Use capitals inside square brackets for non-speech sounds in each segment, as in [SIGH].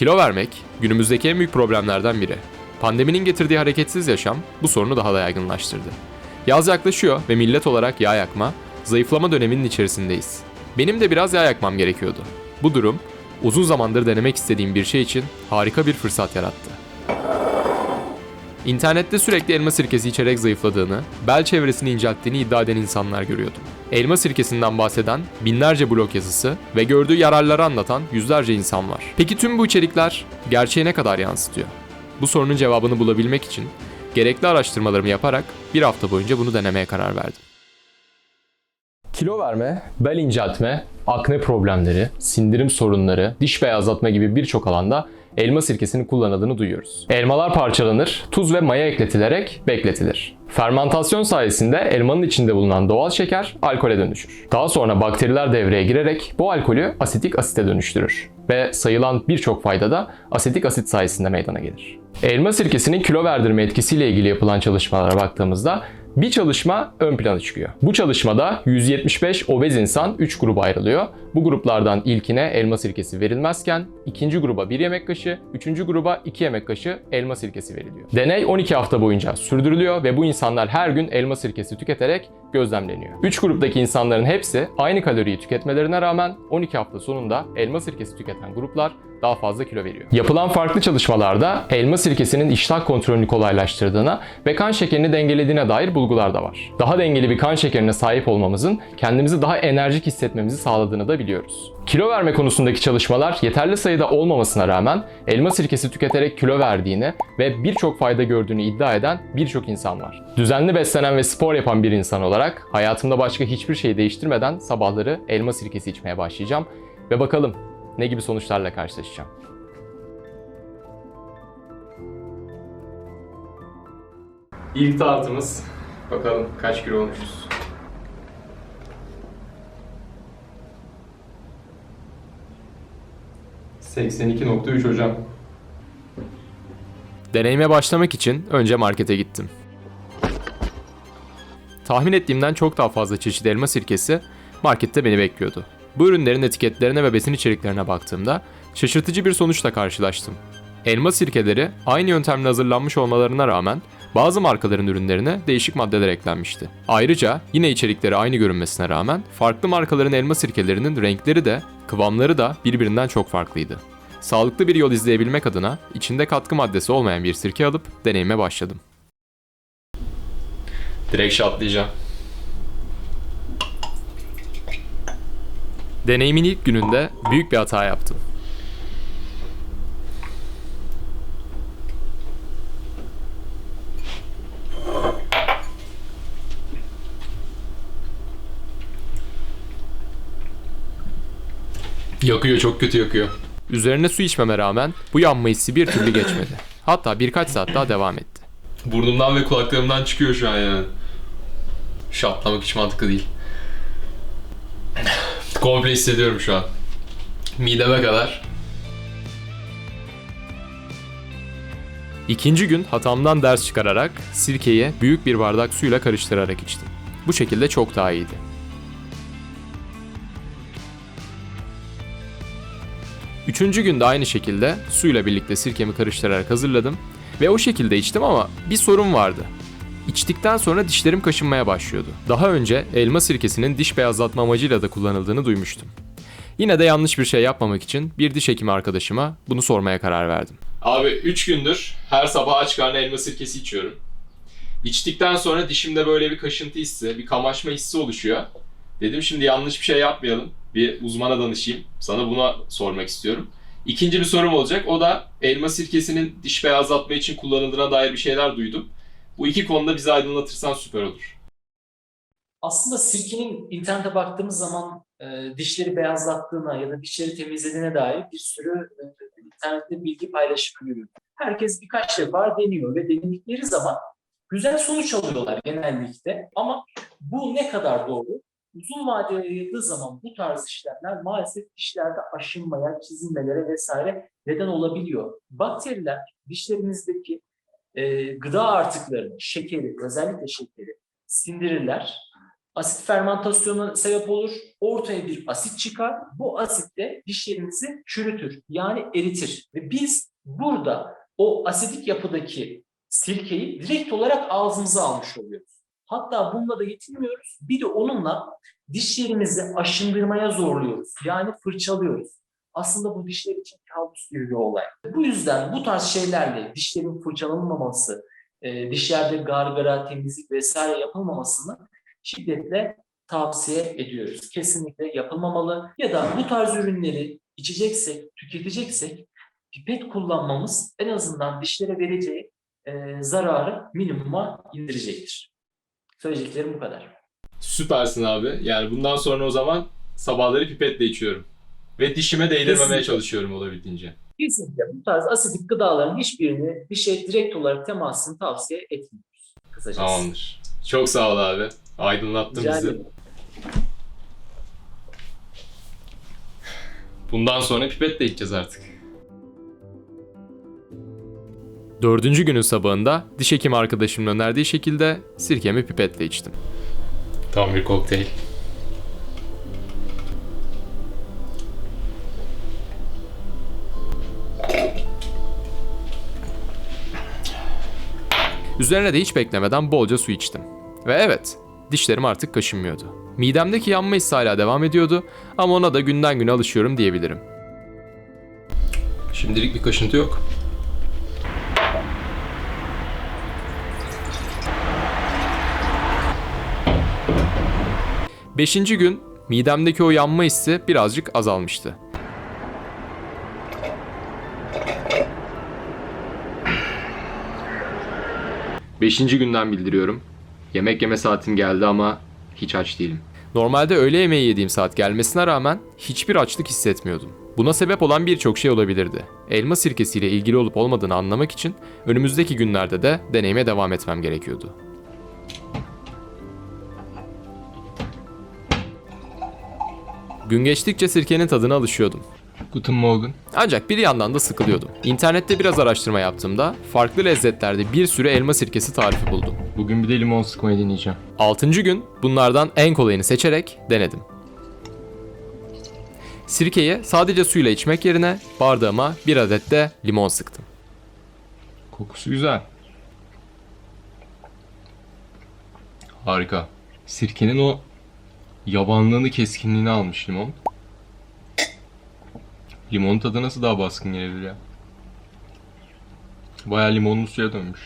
Kilo vermek günümüzdeki en büyük problemlerden biri. Pandeminin getirdiği hareketsiz yaşam bu sorunu daha da yaygınlaştırdı. Yaz yaklaşıyor ve millet olarak yağ yakma, zayıflama döneminin içerisindeyiz. Benim de biraz yağ yakmam gerekiyordu. Bu durum uzun zamandır denemek istediğim bir şey için harika bir fırsat yarattı. İnternette sürekli elma sirkesi içerek zayıfladığını, bel çevresini incelttiğini iddia eden insanlar görüyordum. Elma sirkesinden bahseden binlerce blog yazısı ve gördüğü yararları anlatan yüzlerce insan var. Peki tüm bu içerikler gerçeğe ne kadar yansıtıyor? Bu sorunun cevabını bulabilmek için gerekli araştırmalarımı yaparak bir hafta boyunca bunu denemeye karar verdim. Kilo verme, bel inceltme, akne problemleri, sindirim sorunları, diş beyazlatma gibi birçok alanda elma sirkesinin kullanıldığını duyuyoruz. Elmalar parçalanır, tuz ve maya ekletilerek bekletilir. Fermantasyon sayesinde elmanın içinde bulunan doğal şeker alkole dönüşür. Daha sonra bakteriler devreye girerek bu alkolü asitik asite dönüştürür ve sayılan birçok fayda da asetik asit sayesinde meydana gelir. Elma sirkesinin kilo verdirme etkisiyle ilgili yapılan çalışmalara baktığımızda bir çalışma ön plana çıkıyor. Bu çalışmada 175 obez insan 3 gruba ayrılıyor. Bu gruplardan ilkine elma sirkesi verilmezken ikinci gruba 1 yemek kaşığı, üçüncü gruba 2 yemek kaşığı elma sirkesi veriliyor. Deney 12 hafta boyunca sürdürülüyor ve bu insanlar her gün elma sirkesi tüketerek gözlemleniyor. 3 gruptaki insanların hepsi aynı kaloriyi tüketmelerine rağmen 12 hafta sonunda elma sirkesi tüketen gruplar daha fazla kilo veriyor. Yapılan farklı çalışmalarda elma sirkesinin iştah kontrolünü kolaylaştırdığına ve kan şekerini dengelediğine dair bulgular da var. Daha dengeli bir kan şekerine sahip olmamızın kendimizi daha enerjik hissetmemizi sağladığını da biliyoruz. Kilo verme konusundaki çalışmalar yeterli sayıda olmamasına rağmen elma sirkesi tüketerek kilo verdiğini ve birçok fayda gördüğünü iddia eden birçok insan var. Düzenli beslenen ve spor yapan bir insan olarak hayatımda başka hiçbir şey değiştirmeden sabahları elma sirkesi içmeye başlayacağım ve bakalım ne gibi sonuçlarla karşılaşacağım. İlk tartımız. Bakalım kaç kilo olmuşuz. ...82.3 hocam. Deneyime başlamak için önce markete gittim. Tahmin ettiğimden çok daha fazla çeşit elma sirkesi markette beni bekliyordu. Bu ürünlerin etiketlerine ve besin içeriklerine baktığımda şaşırtıcı bir sonuçla karşılaştım. Elma sirkeleri aynı yöntemle hazırlanmış olmalarına rağmen bazı markaların ürünlerine değişik maddeler eklenmişti. Ayrıca yine içerikleri aynı görünmesine rağmen farklı markaların elma sirkelerinin renkleri de kıvamları da birbirinden çok farklıydı. Sağlıklı bir yol izleyebilmek adına içinde katkı maddesi olmayan bir sirke alıp deneyime başladım. Direkt şatlayacağım. Deneyimin ilk gününde büyük bir hata yaptım. Yakıyor, çok kötü yakıyor. Üzerine su içmeme rağmen bu yanma hissi bir türlü geçmedi. Hatta birkaç saat daha devam etti. Burnumdan ve kulaklarımdan çıkıyor şu an yani. Şatlamak hiç mantıklı değil. Komple hissediyorum şu an. Mideme kadar. İkinci gün hatamdan ders çıkararak sirkeyi büyük bir bardak suyla karıştırarak içtim. Bu şekilde çok daha iyiydi. Üçüncü günde aynı şekilde suyla birlikte sirkemi karıştırarak hazırladım ve o şekilde içtim ama bir sorun vardı. İçtikten sonra dişlerim kaşınmaya başlıyordu. Daha önce elma sirkesinin diş beyazlatma amacıyla da kullanıldığını duymuştum. Yine de yanlış bir şey yapmamak için bir diş hekimi arkadaşıma bunu sormaya karar verdim. Abi 3 gündür her sabah aç karnına elma sirkesi içiyorum. İçtikten sonra dişimde böyle bir kaşıntı hissi, bir kamaşma hissi oluşuyor. Dedim şimdi yanlış bir şey yapmayalım. Bir uzmana danışayım. Sana buna sormak istiyorum. İkinci bir sorum olacak. O da elma sirkesinin diş beyazlatma için kullanıldığına dair bir şeyler duydum. Bu iki konuda bizi aydınlatırsan süper olur. Aslında sirkenin internete baktığımız zaman e, dişleri beyazlattığına ya da dişleri temizlediğine dair bir sürü e, internette bilgi paylaşımı görüyoruz. Herkes birkaç defa deniyor ve denedikleri zaman güzel sonuç alıyorlar genellikle. Ama bu ne kadar doğru? Uzun vadede yayıldığı zaman bu tarz işlemler maalesef dişlerde aşınmaya, çizilmelere vesaire neden olabiliyor. Bakteriler dişlerimizdeki e, gıda artıklarını, şekeri, özellikle şekeri sindirirler Asit fermentasyona sebep olur. Ortaya bir asit çıkar. Bu asit de dişlerimizi çürütür. Yani eritir. Ve biz burada o asidik yapıdaki sirkeyi direkt olarak ağzımıza almış oluyoruz. Hatta bununla da yetinmiyoruz. Bir de onunla dişlerimizi aşındırmaya zorluyoruz. Yani fırçalıyoruz. Aslında bu dişler için kabus gibi bir olay. Bu yüzden bu tarz şeylerle dişlerin fırçalanmaması, e, dişlerde gargara, temizlik vesaire yapılmamasını şiddetle tavsiye ediyoruz. Kesinlikle yapılmamalı. Ya da bu tarz ürünleri içeceksek, tüketeceksek pipet kullanmamız en azından dişlere vereceği e, zararı minimuma indirecektir. Söyleyeceklerim bu kadar. Süpersin abi. Yani bundan sonra o zaman sabahları pipetle içiyorum. Ve dişime değdirmemeye Kesinlikle. çalışıyorum olabildiğince. Kesinlikle bu tarz asidik gıdaların hiçbirini dişe direkt olarak temasını tavsiye etmiyoruz. Kısacası. Tamamdır. Çok sağ ol abi. Aydınlattın Rica bizi. ederim. Bundan sonra pipetle içeceğiz artık. Dördüncü günün sabahında diş hekimi arkadaşımın önerdiği şekilde sirkemi pipetle içtim. Tam bir kokteyl. Üzerine de hiç beklemeden bolca su içtim. Ve evet, dişlerim artık kaşınmıyordu. Midemdeki yanma hissi hala devam ediyordu ama ona da günden güne alışıyorum diyebilirim. Şimdilik bir kaşıntı yok. Beşinci gün midemdeki o yanma hissi birazcık azalmıştı. Beşinci günden bildiriyorum. Yemek yeme saatim geldi ama hiç aç değilim. Normalde öğle yemeği yediğim saat gelmesine rağmen hiçbir açlık hissetmiyordum. Buna sebep olan birçok şey olabilirdi. Elma sirkesiyle ilgili olup olmadığını anlamak için önümüzdeki günlerde de deneyime devam etmem gerekiyordu. Gün geçtikçe sirkenin tadına alışıyordum. Guten Morgen. Ancak bir yandan da sıkılıyordum. İnternette biraz araştırma yaptığımda farklı lezzetlerde bir sürü elma sirkesi tarifi buldum. Bugün bir de limon sıkmayı deneyeceğim. 6. gün bunlardan en kolayını seçerek denedim. Sirkeyi sadece suyla içmek yerine bardağıma bir adet de limon sıktım. Kokusu güzel. Harika. Sirkenin o yabanlığını, keskinliğini almış limon. Limon tadı nasıl daha baskın gelebilir ya? Bayağı limonlu suya dönmüş.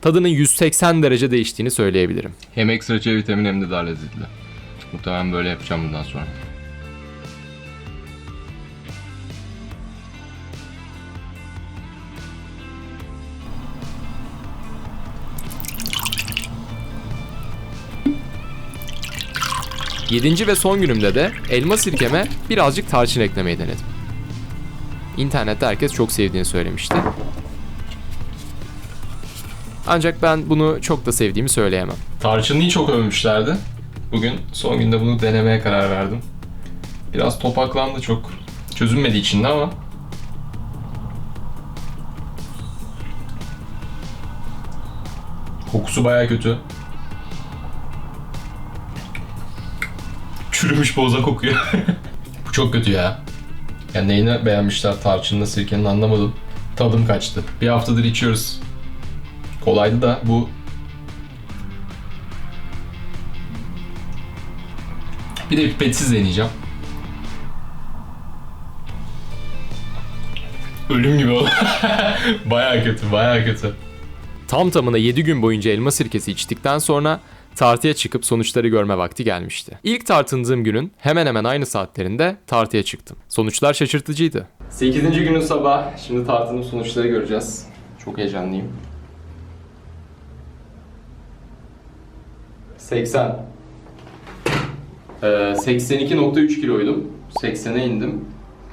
Tadının 180 derece değiştiğini söyleyebilirim. Hem ekstra C vitamini hem de daha lezzetli. Muhtemelen böyle yapacağım bundan sonra. Yedinci ve son günümde de elma sirkeme birazcık tarçın eklemeyi denedim. İnternette herkes çok sevdiğini söylemişti. Ancak ben bunu çok da sevdiğimi söyleyemem. Tarçınlıyı çok övmüşlerdi. Bugün son günde bunu denemeye karar verdim. Biraz topaklandı çok. Çözünmedi içinde ama. Kokusu baya kötü. Çürümüş boza kokuyor. [LAUGHS] Bu çok kötü ya. Ya neyini beğenmişler tarçınla sirkenin anlamadım. Tadım kaçtı. Bir haftadır içiyoruz. Kolaydı da bu Bir de pipetsiz deneyeceğim. Ölüm gibi oldu. [LAUGHS] baya kötü, baya kötü. Tam tamına 7 gün boyunca elma sirkesi içtikten sonra tartıya çıkıp sonuçları görme vakti gelmişti. İlk tartındığım günün hemen hemen aynı saatlerinde tartıya çıktım. Sonuçlar şaşırtıcıydı. 8. günün sabah. Şimdi tartının sonuçları göreceğiz. Çok heyecanlıyım. 80. Ee, 82.3 kiloydum. 80'e indim.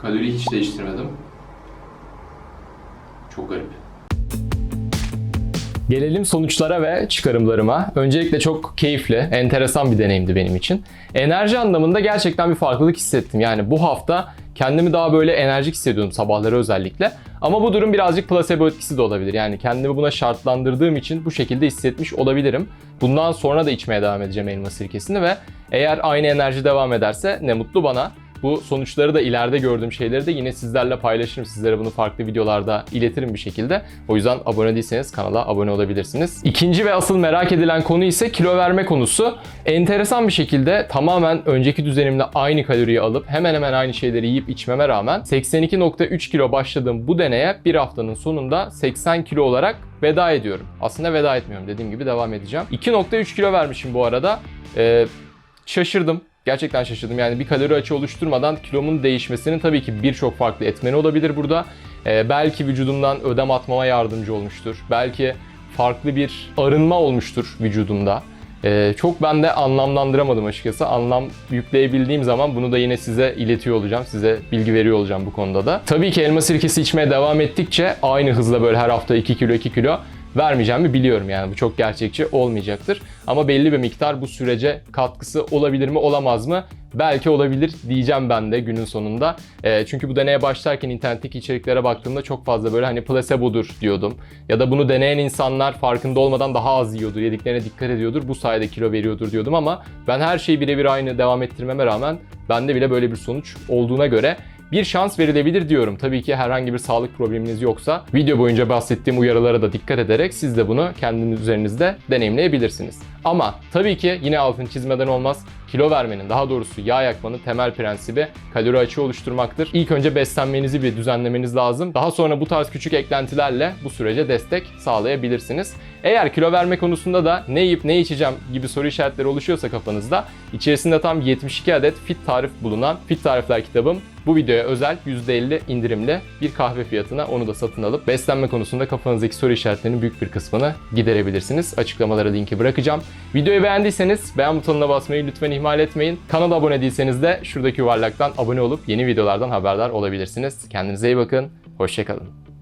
Kalori hiç değiştirmedim. Çok garip. Gelelim sonuçlara ve çıkarımlarıma. Öncelikle çok keyifli, enteresan bir deneyimdi benim için. Enerji anlamında gerçekten bir farklılık hissettim. Yani bu hafta kendimi daha böyle enerjik hissediyordum sabahları özellikle. Ama bu durum birazcık placebo etkisi de olabilir. Yani kendimi buna şartlandırdığım için bu şekilde hissetmiş olabilirim. Bundan sonra da içmeye devam edeceğim elma sirkesini ve eğer aynı enerji devam ederse ne mutlu bana. Bu sonuçları da ileride gördüğüm şeyleri de yine sizlerle paylaşırım. Sizlere bunu farklı videolarda iletirim bir şekilde. O yüzden abone değilseniz kanala abone olabilirsiniz. İkinci ve asıl merak edilen konu ise kilo verme konusu. Enteresan bir şekilde tamamen önceki düzenimle aynı kaloriyi alıp hemen hemen aynı şeyleri yiyip içmeme rağmen 82.3 kilo başladığım bu deneye bir haftanın sonunda 80 kilo olarak veda ediyorum. Aslında veda etmiyorum dediğim gibi devam edeceğim. 2.3 kilo vermişim bu arada. Ee, şaşırdım. Gerçekten şaşırdım. Yani bir kalori açığı oluşturmadan kilomun değişmesinin tabii ki birçok farklı etmeni olabilir burada. Ee, belki vücudumdan ödem atmama yardımcı olmuştur. Belki farklı bir arınma olmuştur vücudumda. Ee, çok ben de anlamlandıramadım açıkçası. Anlam yükleyebildiğim zaman bunu da yine size iletiyor olacağım. Size bilgi veriyor olacağım bu konuda da. Tabii ki elma sirkesi içmeye devam ettikçe aynı hızla böyle her hafta 2 kilo 2 kilo vermeyeceğimi biliyorum yani bu çok gerçekçi olmayacaktır. Ama belli bir miktar bu sürece katkısı olabilir mi olamaz mı? Belki olabilir diyeceğim ben de günün sonunda. Ee, çünkü bu deneye başlarken internetteki içeriklere baktığımda çok fazla böyle hani placebo'dur diyordum. Ya da bunu deneyen insanlar farkında olmadan daha az yiyordur, yediklerine dikkat ediyordur, bu sayede kilo veriyordur diyordum ama ben her şeyi birebir aynı devam ettirmeme rağmen bende bile böyle bir sonuç olduğuna göre bir şans verilebilir diyorum. Tabii ki herhangi bir sağlık probleminiz yoksa video boyunca bahsettiğim uyarılara da dikkat ederek siz de bunu kendiniz üzerinizde deneyimleyebilirsiniz. Ama tabii ki yine altını çizmeden olmaz. Kilo vermenin, daha doğrusu yağ yakmanın temel prensibi kalori açığı oluşturmaktır. İlk önce beslenmenizi bir düzenlemeniz lazım. Daha sonra bu tarz küçük eklentilerle bu sürece destek sağlayabilirsiniz. Eğer kilo verme konusunda da ne yiyip ne içeceğim gibi soru işaretleri oluşuyorsa kafanızda içerisinde tam 72 adet fit tarif bulunan Fit Tarifler kitabım bu videoya özel %50 indirimli bir kahve fiyatına onu da satın alıp beslenme konusunda kafanızdaki soru işaretlerinin büyük bir kısmını giderebilirsiniz. Açıklamalara linki bırakacağım. Videoyu beğendiyseniz beğen butonuna basmayı lütfen ihmal etmeyin. Kanala abone değilseniz de şuradaki yuvarlaktan abone olup yeni videolardan haberdar olabilirsiniz. Kendinize iyi bakın. Hoşçakalın.